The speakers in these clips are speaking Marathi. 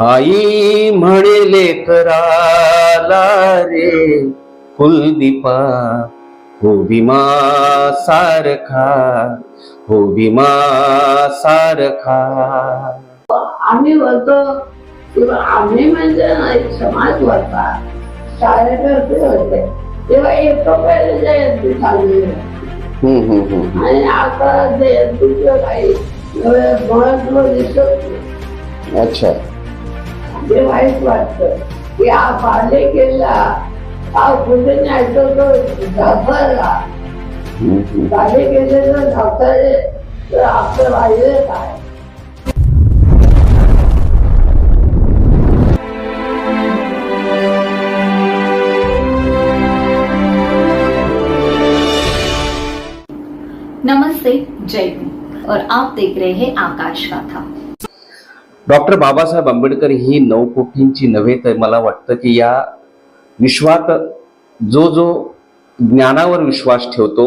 आई म्हणेले कराला रे कुलदीपा हो भीमा सारखा हो भीमा सारखा. आम्ही किंवा आम्ही म्हणजे समाज होता. शाळेकरते होते. तेव्हा पहिले जयंती चालली. आणि आता जयंतीचं काही महत्त्व दिसत. अच्छा. ते वाईट वाटतं की हा पालिकेला हा कुठे न्यायचं तो घासायला हम्म, हम्म. पालिकेचे जर घासायले तर आपलं राहिले काय नमस्ते जय हिंद। और आप देख रहे हैं आकाश गाथा। डॉक्टर बाबासाहेब आंबेडकर ही नऊ कोटींची नव्हे तर मला वाटतं की या विश्वात जो जो ज्ञानावर विश्वास ठेवतो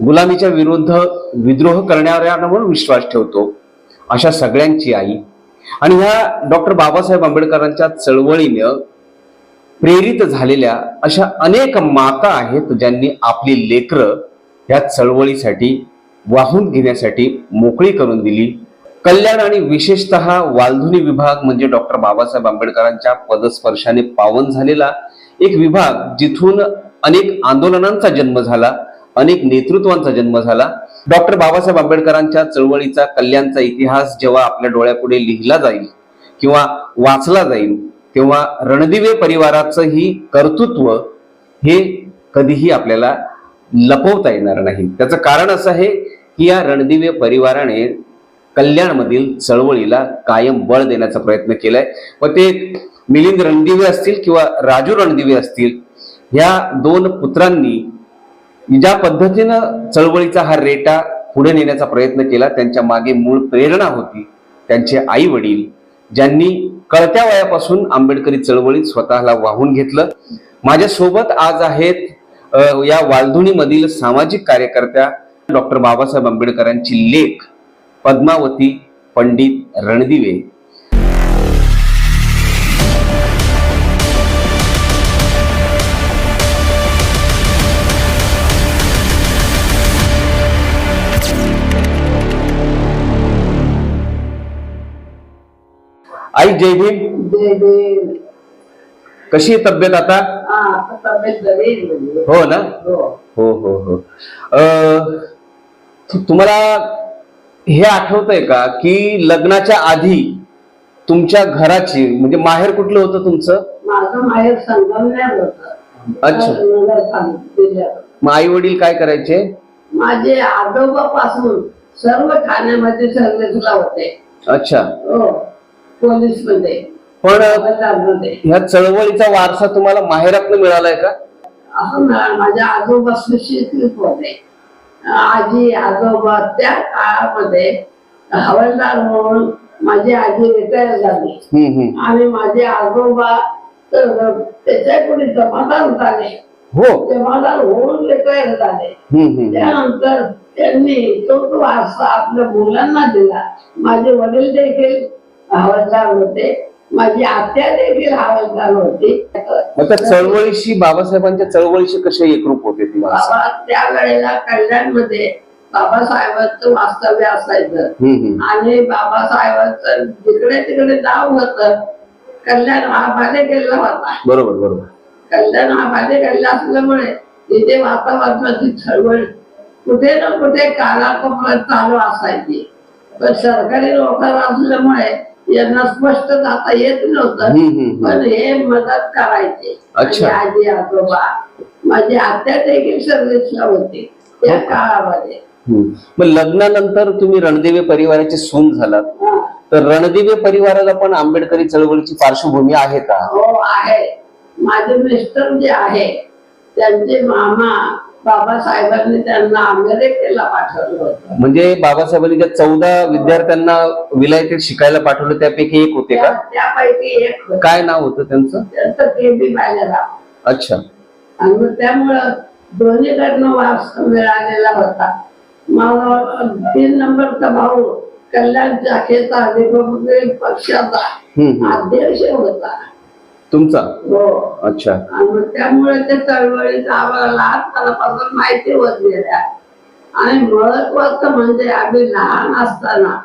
गुलामीच्या विरुद्ध विद्रोह करणाऱ्यांवर विश्वास ठेवतो अशा सगळ्यांची आई. आणि ह्या डॉक्टर बाबासाहेब आंबेडकरांच्या चळवळीनं प्रेरित झालेल्या अशा अनेक माता आहेत ज्यांनी आपली लेकरं या चळवळीसाठी वाहून घेण्यासाठी मोकळी करून दिली. कल्याण आणि विशेषतः वालधुनी विभाग म्हणजे डॉक्टर बाबासाहेब आंबेडकरांच्या पदस्पर्शाने पावन झालेला एक विभाग जिथून अनेक आंदोलनांचा जन्म झाला अनेक नेतृत्वांचा जन्म झाला. डॉक्टर बाबासाहेब आंबेडकरांच्या चळवळीचा कल्याणचा इतिहास जेव्हा आपल्या डोळ्यापुढे लिहिला जाईल किंवा वाचला जाईल तेव्हा रणदिवे परिवाराचं ही कर्तृत्व हे कधीही आपल्याला लपवता येणार नाही. त्याचं कारण असं आहे की या रणदिवे परिवाराने कल्याणमधील चळवळीला कायम बळ देण्याचा प्रयत्न केलाय. व ते मिलिंद रणदिवे असतील किंवा राजू रणदिवे असतील ह्या दोन पुत्रांनी ज्या पद्धतीनं चळवळीचा हा रेटा पुढे नेण्याचा प्रयत्न केला त्यांच्या मागे मूळ प्रेरणा होती त्यांचे आई वडील ज्यांनी कळत्या वयापासून आंबेडकरी चळवळीत स्वतःला वाहून घेतलं. माझ्यासोबत आज आहेत या वालधुणीमधील सामाजिक कार्यकर्त्या डॉक्टर बाबासाहेब आंबेडकरांची लेख. पद्मावती पंडित रणदिवे. आई जय भीम. कशी तब्येत आता? हा म्हणजे. हो ना? हो. हो हो हो. तुम्हाला हे आठवतंय का की लग्नाच्या आधी तुमच्या घराची म्हणजे माहेर कुठलं होतं तुमचं? माझं माहेर संगमनेर होतं. अच्छा. मग आई वडील काय करायचे? माझे आजोबा पासून सर्व ठाण्यामध्ये सर्व्हिसला होते. अच्छा. हो पोलीसमध्ये पण ह्या चळवळीचा वारसा तुम्हाला माहेरातनं मिळालाय का? असं माझ्या आजोबा सुशिक्षित होते. आजी आजोबा त्या काळामध्ये हवालदार म्हणून माझी आजी रिटायर झाली. आणि माझे आजोबा त्याच्याकडे जमादार झाले. हो. जमादार होऊन रिटायर झाले. त्यानंतर त्यांनी तो तो वारसा आपल्या मुलांना दिला. माझे वडील देखील हवालदार होते. माझी आत्या देखील हवालदार होती. मग त्या चळवळीशी बाबासाहेबांच्या चळवळीशी कसे एकरूप होते ती माणसं? बाबा त्या वेळेला कल्याणमध्ये बाबासाहेबांचं वास्तव्य असायचं. हम्म हम्म. आणि बाबासाहेबांचं जिकडे तिकडे नाव होत कल्याण बालेकिल्ला होता. बरोबर बरोबर. कल्याण बालेकिल्ला असल्यामुळे तिथे वातावरणाची चळवळ कुठे ना कुठे कानाकोपऱ्यात चालू असायची. पण सरकारी लोकांना असल्यामुळे यांना स्पष्ट जाता येत नव्हतं पण. हे मदत करायचे आजी आजोबा माझी आत्या देखील सर्व्हिसला होती त्या हो का? काळामध्ये. मग लग्नानंतर तुम्ही रणदेवे परिवाराचे सून झालात. तर रणदिवे परिवाराला पण आंबेडकरी चळवळीची पार्श्वभूमी आहे का हो आहे माझे मिस्टर जे आहे त्यांचे मामा बाबासाहेबांनी त्यांना अमेरिकेला पाठवलं होतं. म्हणजे बाबासाहेबांनी ज्या चौदा विद्यार्थ्यांना विलायतेत शिकायला पाठवलं त्यापैकी एक होते का? त्या- त्यापैकी एक होतं. काय नाव होतं त्यांचं? त्यांचं के बी अच्छा. आणि मग त्यामुळं दोन्हीकडनं वारसा मिळालेला होता. मला तीन नंबरचा भाऊ कल्याण शाखेचा रिपब्लिकन पक्षाचा हम्म, हम्म. अध्यक्ष होता. तुमचा? हो. अच्छा. आणि मग त्यामुळे ते चळवळीत आम्हाला लहानपणापासून माहिती होत गेल्या. आणि महत्वाचं म्हणजे आम्ही लहान असताना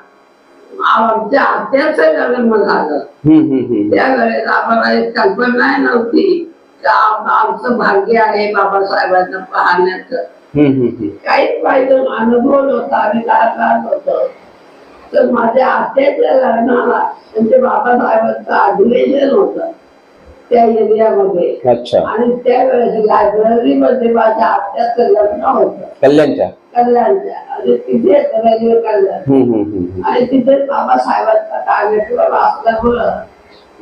आमच्या आत्याचं लग्न झालं. हम्म. त्यावेळेस आम्हाला एक कल्पना नव्हती आमचं भाग्य आहे बाबासाहेबांना पाहण्याचं. काहीच पाहिजे अनुभव नव्हता. आम्ही लहान लहान होतो. तर माझ्या आत्याच्या लग्नाला म्हणजे बाबासाहेबांचं अधिवेशन होतं त्या एरियामध्ये. अच्छा. आणि त्यावेळेस लायब्ररीमध्ये माझ्या आत्याचं लग्न होतं. कल्याणच्या? कल्याणच्या. आणि तिथे रेल्वे कल्याण. हम्म, हम्म, हम्म. आणि तिथे बाबासाहेबांचा कार्यक्रम असल्यामुळं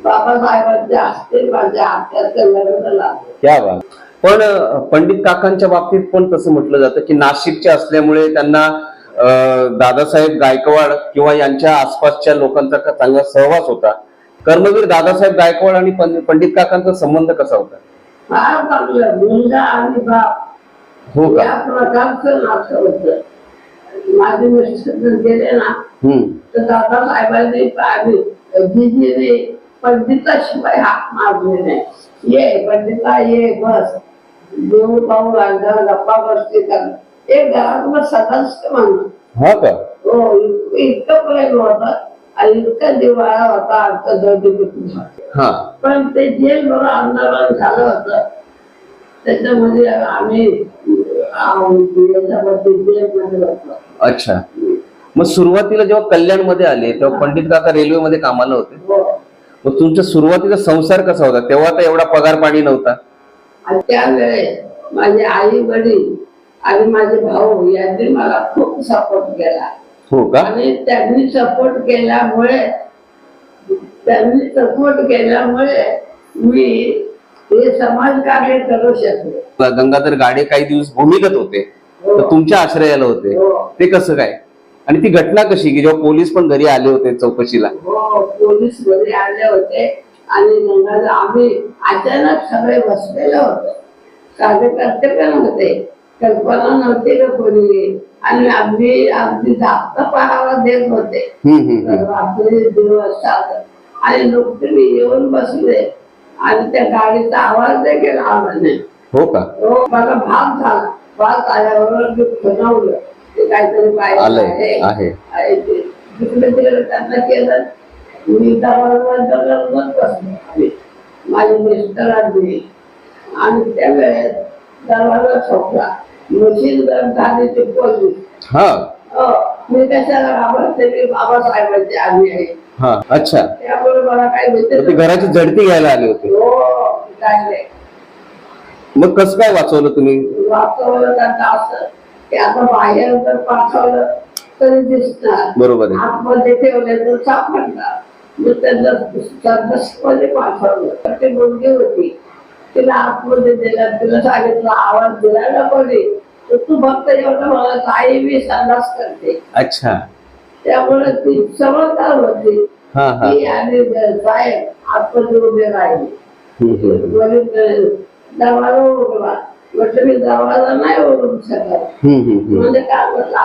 बाबासाहेबांच्या हस्ते माझ्या आत्याचं लग्न लागलं क्या बात. पण पंडित काकांच्या बाबतीत पण तसं म्हटलं जातं की नाशिकचे असल्यामुळे त्यांना दादासाहेब गायकवाड किंवा यांच्या आसपासच्या लोकांचा चांगला सहवास होता? कर्मवीर दादासाहेब गायकवाड आणि पंडित काकांचा संबंध कसा होता? हो या का प्रकारचं नातं होतं. माझे गेले ना तर दादासाहेबांनी आम्ही जिजीने पंडिताशिवाय हात मारले नाही. ये पंडिता ये बस. देऊ पाहू लागला गप्पा बसते कर एक घरात मग सदस्य म्हणून हा का? हो इतकं प्रेम होतं. इतका दिवाळा होता आमचा हा. पण ते जेल बरं आंदोलन झालं होतं. त्याच्यामध्ये आम्ही अच्छा. मग सुरुवातीला जेव्हा कल्याणमध्ये आले तेव्हा पंडित काका रेल्वेमध्ये कामाला होते? हो. मग तुमचा सुरुवातीचा संसार कसा होता? तेव्हा तर एवढा पगार पाणी नव्हता. आणि त्यावेळेस माझे आई वडील आणि माझे भाऊ यांनी मला खूप सपोर्ट केला. हो का? आणि त्यांनी सपोर्ट केल्यामुळे त्यांनी सपोर्ट केल्यामुळे मी हे समाजकार्य करू शकले. गंगाधर गाडे काही दिवस भूमिगत होते तर तुमच्या आश्रयाला होते. हो. ते कसं काय? आणि ती घटना कशी की जेव्हा पोलीस पण घरी आले होते चौकशीला? हो पोलीसमध्ये आले होते आणि आम्ही अचानक सगळे बसलेलो होतो. कार्यकर्ते पण होते. कल्पना नव्हती का कोणी आणि आम्ही अगदी जास्त पहावा देत होते. रात्री दिवस आणि नुकते येऊन बसले. आणि त्या गाडीचा आवाज देखील आला नाही. हो का? हो मला भाग झाला. भाग आल्यावर मी बनवलं ते काहीतरी आलंय, आहे. तिकडे तिकडे त्यांना केलं. मी दरवाजावर बसलो. आम्ही. माझे मिस्टरांनी. आणि त्यावेळेस दरवाजा ठोकला. मशीन ते पोलीस हा. मी कशाला घाबरते मी बाबासाहेबांची आम्ही आहे हा अच्छा. त्यामुळे मला काय तर घराची झडती घ्यायला आले होते. हो काय नाही मग कसं काय वाचवलं तुम्ही? वातावरण आता असं की आता बाहेर जर पाठवलं तरी दिसणार बरोबर आहे आतमध्ये ठेवले तर सापडणार मग त्यांना मध्ये पाठवलं. तर ती मुलगी होती. तिला आतमध्ये दिलं तिला सांगितलं आवाज दिला ना कोणी तर तू एवढं मला ताई मी संडास करते. अच्छा. त्यामुळे ती समजदार होती. ती आणि साहेब आतमध्ये उभे राहिले. हम्म, हम्म. दरवाजा उघडला. म्हटलं मी दरवाजा नाही उघडू शकत. म्हणजे काय म्हटलं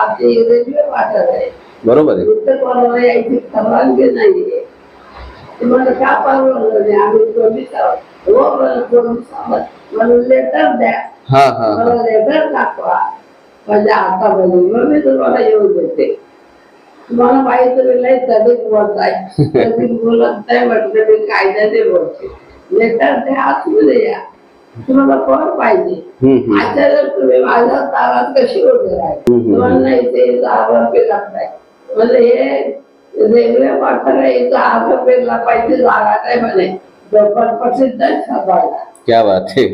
वाटत आहे. बरोबर आहे. इथं कोणाला यायची परवानगी नाहीये. का परवानगी आम्ही आहोत हो आहोत मला लेटर द्या. हा मला लेटर दाखवा. माझ्या हातामध्ये मग मी तुम्हाला येऊन देते. तुम्हाला माहिती लय सदिक बोलत आहे सदिक बोलत नाही म्हटलं मी कायद्याने बोलते. लेटर द्या आतमध्ये या. तुम्हाला कोण पाहिजे? हम्म. अचानक तुम्ही माझ्या दारात कशी उभे राहिले. तुम्हाला नाही ते दहा रुपये लागताय म्हणजे हे रेल्वे पाठवलं इथं दहा रुपये पाहिजे जागा नाही म्हणे. प्रसिद्ध सभाला क्या बात आहे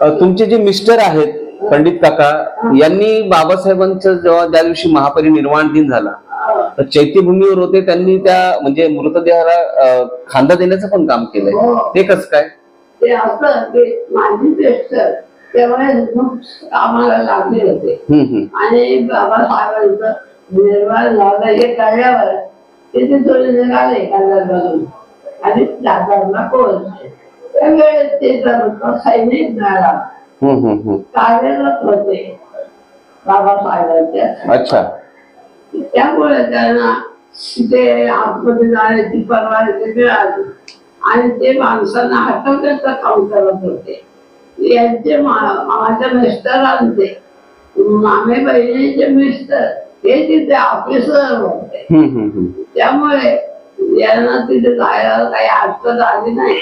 अ, तुमचे जे मिस्टर आहेत पंडित काका यांनी बाबासाहेबांचं जेव्हा त्या दिवशी महापरिनिर्वाण दिन झाला तर चैत्यभूमीवर होते त्यांनी त्या म्हणजे मृतदेहाला खांदा देण्याचं पण काम केलंय. हो. ते कसं काय? ते असं माझी मिस्टर लागले होते. आणि बाबासाहेबांचं निर्माण झालं हे कळल्यावर तिथे थोडे निघाले कल्याणमधून आणि दादांना पोहोचले त्यावेळेस ते जर सैनिक मिळाला. हम्म, हम्म, हम्म. कार्यरत होते. बाबासाहेबांच्या अच्छा. त्यामुळे त्यांना तिथे आतमध्ये जाण्याची परवानगी मिळाली. आणि ते माणसांना हटवण्याचं काम करत होते. यांचे मा- माझ्या मिस्टरांचे मामे बहिणीचे मिस्टर हे तिथे ऑफिसर होते. हम्म, हम्म, हम्म. त्यामुळे यांना तिथे जायला काही अडचण आली नाही.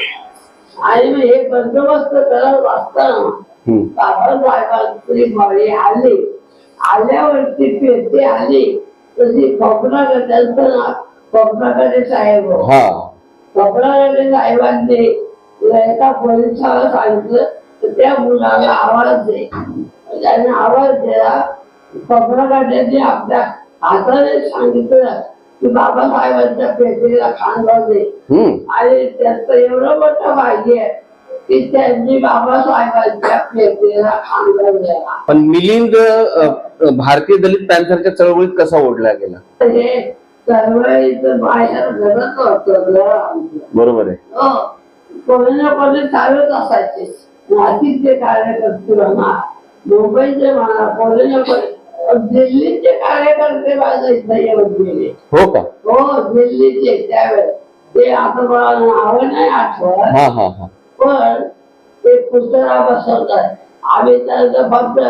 आणि हे बंदोबस्त करत असताना. बाबासाहेबांची बळी आली आल्यावरती पेटी आली तशी कोकणाकडे नाव कोकणाकडे साहेब. हा कोकणाकडे साहेबांनी एका पोलिसाला सांगितलं तर त्या मुलाला आवाज दे त्याने आवाज दिला कोकणाकडे आपल्या हाताने सांगितलं की बाबासाहेबांच्या दे हम्म. आणि त्यांचं एवढं मोठं भाग्य आहे की त्यांनी बाबासाहेबांच्या खांदा दिला पण मिलिंद अ, भारतीय दलित पॅन्थरच्या चळवळीत कसा ओढला गेला? हे चळवळीचं बाहेर घडत होतं घर आमचं. बरोबर आहे. हो. कोणी ना कोणी चालूच असायचे. नाशिकचे कार्यकर्ते म्हणा मुंबईचे म्हणा कोणी ना कोणी दिल्लीचे कार्यकर्ते गेले. हो का? हो दिल्लीचे त्यावेळेस. ते आता मला नाव नाही आठवत. हा हा हा. पण ते पुतळा बसवतात. आम्ही त्यांचं फक्त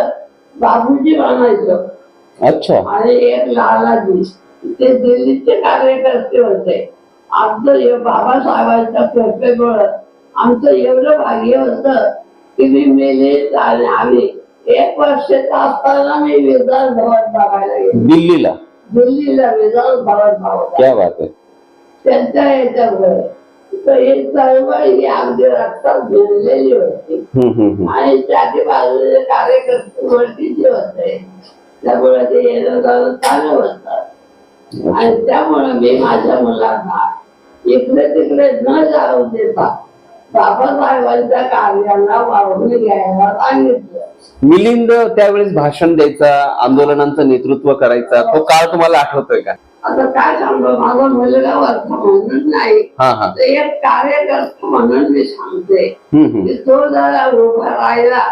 बाबूजी म्हणायचो अच्छा. आणि एक लालाजी. ते दिल्लीचे कार्यकर्ते होते. आमचं हे बाबासाहेबांच्या कृपेमुळं आमचं एवढं भाग्य होतं की मी मेले आणि आम्ही एक वर्षाचा असताना मी विधान भवन बघायला गेले. दिल्लीला? दिल्लीला विधान भवन बघायला. क्या बात आहे. त्यांच्या याच्यामुळे तर ही चळवळ ही रक्तात होती. हम्म, हम्म, हम्म. आणि त्याची बाजूने कार्यकर्ते ओळखीचे होते त्यामुळे ते येणं जाणं चालू होतं. आणि त्यामुळे मी माझ्या मुलांना इकडे तिकडे न जाऊ देता बाबासाहेबांच्या कार्याला वावरून घ्यायला सांगितलं. मिलिंद त्यावेळेस भाषण द्यायचा आंदोलनांचं नेतृत्व करायचा तो काळ तुम्हाला आठवतोय का? आता काय सांगतो माझा मुलगा वर्ष म्हणून नाही. हा हा. तर एक कार्यकर्ता म्हणून मी सांगते. हम्म, हम्म. की तो जरा उभा राहिला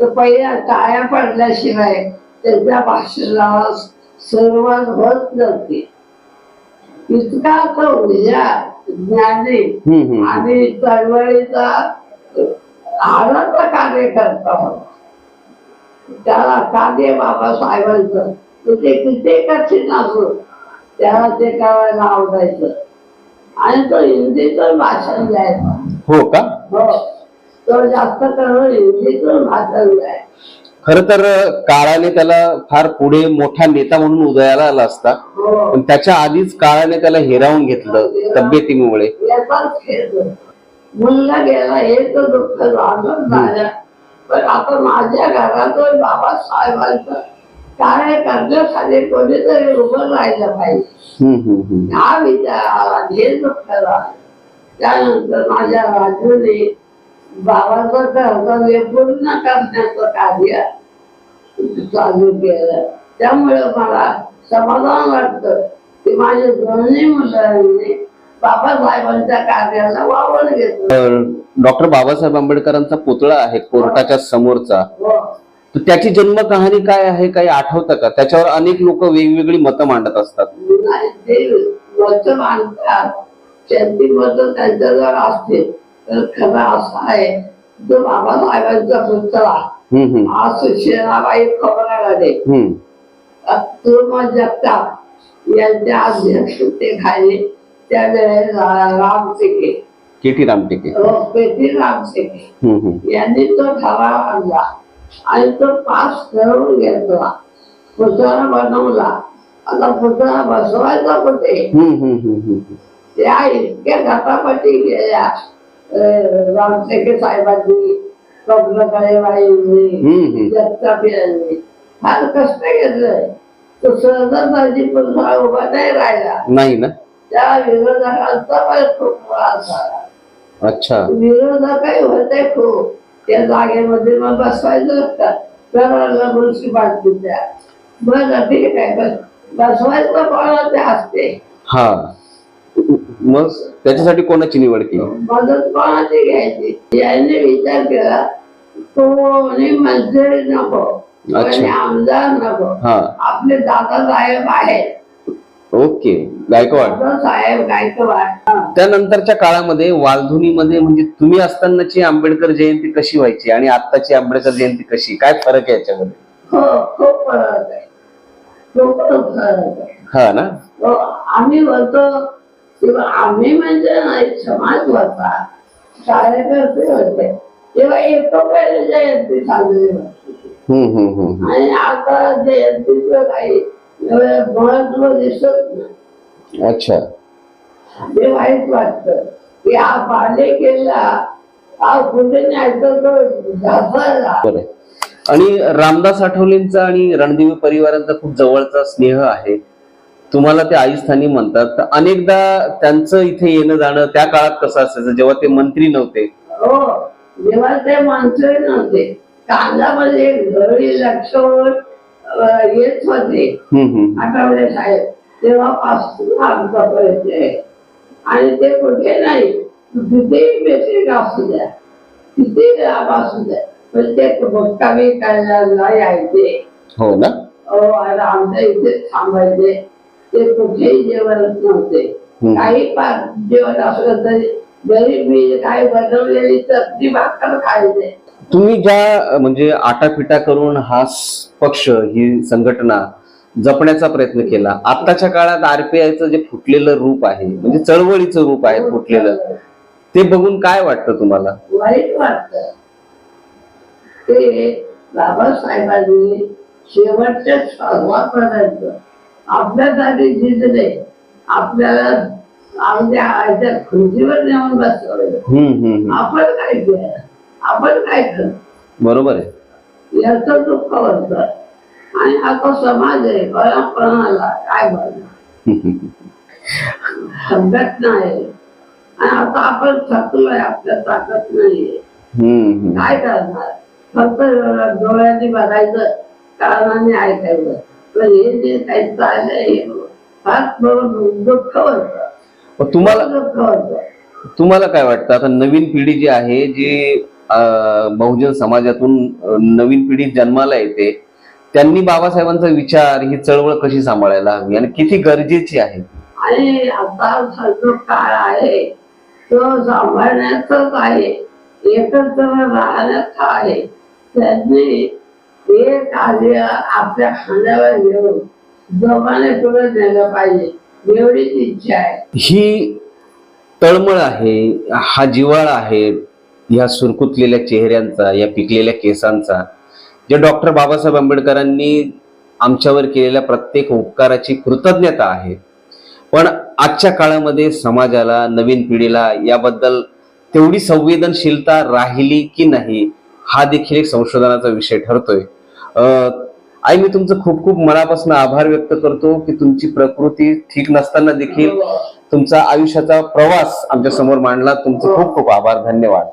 तर पहिल्या टाळ्या पडल्याशिवाय त्याच्या भाषणाला सुरुवात होत नव्हती. इतका तो हुशार ज्ञानी हम्म, हम्म. आणि चळवळीचा हाडाचा कार्यकर्ता होता. त्याला कादे बाबासाहेबांचं तर ते किती कठीण असो त्याला ते करायला आवडायचं. आणि तो हिंदीतून भाषण द्यायचा. हो का? हो. तो जास्त करून हिंदीतून भाषण द्यायचा खर तर काळाने त्याला फार पुढे मोठा नेता म्हणून उदयाला आला असता. हो. पण त्याच्या आधीच काळाने त्याला हिरावून घेतलं तब्येतीमुळे. मुलगा गेला हे तर दुःख झालं. पण आता माझ्या घरातून बाबासाहेबांचं काय करण्यासाठी कोणीतरी उभं राहिलं पाहिजे. हा विचार हे झालं त्यानंतर माझ्या राजूने बाबाचं कर्तव्य पूर्ण करण्याचं कार्य चालू केलं. त्यामुळे मला समाधान वाटतं की माझ्या दोन्ही मुलांनी बाबासाहेबांच्या कार्याला वावर घेतलं. डॉक्टर बाबासाहेब आंबेडकरांचा पुतळा आहे कोर्टाच्या समोरचा. तर त्याची जन्म कहाणी काय आहे काही आठवतं का? त्याच्यावर अनेक लोक वेगवेगळी मतं मांडत असतात. ते असते तर खरं असं आहे जो बाबासाहेबांचा पुतळा हम्म, हम्म, हा सुशेनाबाई खोबरागडे हम्म. तुम जगताप यांच्या अध्यक्षतेखाली त्यावेळेस रामसिके के टी रामटेके. रामसिके हम्म, हम्म. यांनी तो ठराव आणला आणि तो पास करून घेतला. पुतळा बनवला. आता पुतळा बसवायचा कुठे. त्या इतक्या घटापटी गेल्या रामशेखे साहेबांनी. जगताप यांनी फार कष्ट घेतलंय तो उभा नाही राहिला. नाही ना. त्या विरोधकांचा पण खूप त्रास झाला. अच्छा. विरोधकही होते खूप. त्या जागेमध्ये मग बसवायचं करायला म्युन्सिपाल्टी द्या. बरं ठीक आहे बस. बसवायचं कोणाला ते असते. हा. मग त्याच्यासाठी कोणाची निवड केली? मदत कोणाची घ्यायची? यांनी विचार केला कोणी मंत्री नको कोणी. आमदार नको. हा. आपले दादासाहेब आहेत. ओके गायकवाड. साहेब गायकवाड. त्यानंतरच्या काळामध्ये वालधुनीमध्ये म्हणजे तुम्ही असतानाची आंबेडकर जयंती कशी व्हायची आणि आत्ताची आंबेडकर जयंती कशी? काय फरक आहे याच्यामध्ये? हो खूप फरक आहे. खूप फरक आहे. हा ना? हो, आम्ही किंवा आम्ही म्हणजे नाही समाज होता. कार्यकर्ते होते तेव्हा पहिले जयंती साजरी. होती हम्म हम्म हम्म हम्म. आणि आता जयंतीचं काही महत्त्व दिसत नाही. अच्छा. ते वाईट वाटतं. की हा पालिकेला हा कुठे न्यायचं तो झाला बरं. आणि रामदास आठवलेंचा आणि रणदेवी परिवाराचा खूप जवळचा स्नेह आहे. तुम्हाला ते आई स्थानी म्हणतात. तर अनेकदा त्यांचं इथे येणं जाणं त्या काळात कसं असायचं? जेव्हा ते मंत्री नव्हते. हो. जेव्हा ते मंत्री नव्हते. कांदामध्ये घरी लक्षवर अं, येत होते. आठवले साहेब तेव्हापासून आमचा परिचय आहे. आणि ते कुठे नाही कितीही बेसिक असू द्या. किती लाभ असू द्या. पण ते मुक्कामी करायला यायचे हो ना? आमच्या इथे थांबायचे. ते कुठेही जेवणच नव्हते. काही जेवण असलं तरी जरी मी काही बनवलेली चटणी भाकर खायचे तुम्ही ज्या म्हणजे आटापिटा करून हा पक्ष ही संघटना जपण्याचा प्रयत्न केला आताच्या काळात आरपीआयचं जे फुटलेलं रूप आहे म्हणजे चळवळीचं रूप आहे फुटलेलं ते बघून काय वाटतं तुम्हाला? वाईट वाटत. ते बाबासाहेबांनी शेवटच्या आपल्यासाठी जिंकले. आपल्याला आईच्या खुर्चीवर नेऊन बसवलं. आपण काय केलं? आपण काय केलं बरोबर आहे. याचं दुःख होत आणि आता समाज आहे परंपराला काय बोलणार? संघटना आहे आणि आता आपण थकलोय आपल्या ताकद नाहीये. काय करणार? फक्त डोळ्यांनी बघायचं कानाने ऐकायचं. पण हे जे काही चाललंय हे दुःख होत. तुम्हाला दुःख होत. तुम्हाला काय वाटतं? आता नवीन पिढी जी आहे जी बहुजन समाजातून नवीन पिढी जन्माला येते. त्यांनी बाबासाहेबांचा विचार ही चळवळ कशी सांभाळायला हवी आणि किती गरजेची आहे? आणि आता जो काळ आहे? तो सांभाळण्याचाच आहे. एकत्र राहण्याचा आहे. त्यांनी हे कार्य आपल्या खांद्यावर घेऊन जोमाने पुढे नेलं पाहिजे. एवढीच इच्छा आहे. ही तळमळ आहे हा जिव्हाळा आहे ह्या सुरकुतलेल्या चेहऱ्यांचा या पिकलेल्या केसांचा जे डॉक्टर बाबासाहेब आंबेडकरांनी आमच्यावर केलेल्या प्रत्येक उपकाराची कृतज्ञता आहे. पण आजच्या काळामध्ये समाजाला नवीन पिढीला याबद्दल तेवढी संवेदनशीलता राहिली की नाही हा देखील एक संशोधनाचा विषय ठरतोय. आई मी तुमचं खूप खूप मनापासून आभार व्यक्त करतो की तुमची प्रकृती ठीक नसताना देखील तुमचा आयुष्याचा प्रवास आमच्यासमोर मांडला. तुमचे खूप खूप आभार. धन्यवाद.